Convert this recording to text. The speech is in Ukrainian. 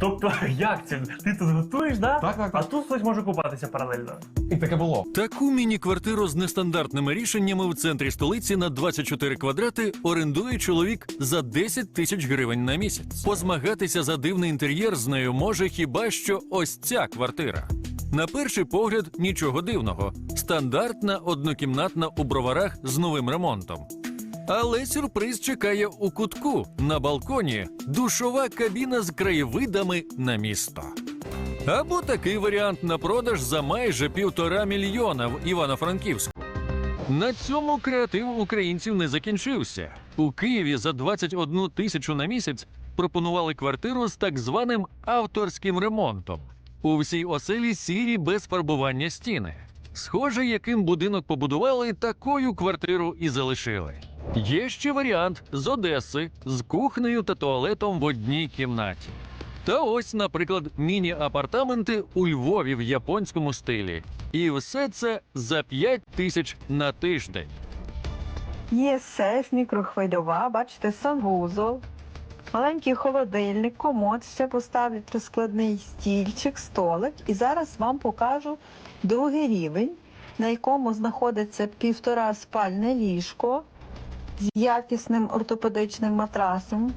Тобто, як це? Ти тут готуєш, да? Так, так, А тут хтось може купатися паралельно. І таке було. Таку міні-квартиру з нестандартними рішеннями в центрі столиці на 24 квадрати орендує чоловік за 10 тисяч гривень на місяць. Позмагатися за дивний інтер'єр з нею може хіба що ось ця квартира. На перший погляд нічого дивного. Стандартна однокімнатна у броварах з новим ремонтом. Але сюрприз чекає у кутку на балконі душова кабіна з краєвидами на місто. Або такий варіант на продаж за майже півтора мільйона в Івано-Франківську. На цьому креатив українців не закінчився. У Києві за 21 тисячу на місяць пропонували квартиру з так званим авторським ремонтом. У всій оселі сірі без фарбування стіни. Схоже, яким будинок побудували, такою квартиру і залишили. Є ще варіант з Одеси з кухнею та туалетом в одній кімнаті. Та ось, наприклад, міні-апартаменти у Львові в японському стилі. І все це за 5 тисяч на тиждень. Є сейф, мікрохвильова, бачите, санвузол, маленький холодильник, комод, ще поставлять розкладний стільчик, столик. І зараз вам покажу другий рівень, на якому знаходиться півтора спальне ліжко з якісним ортопедичним матрасом.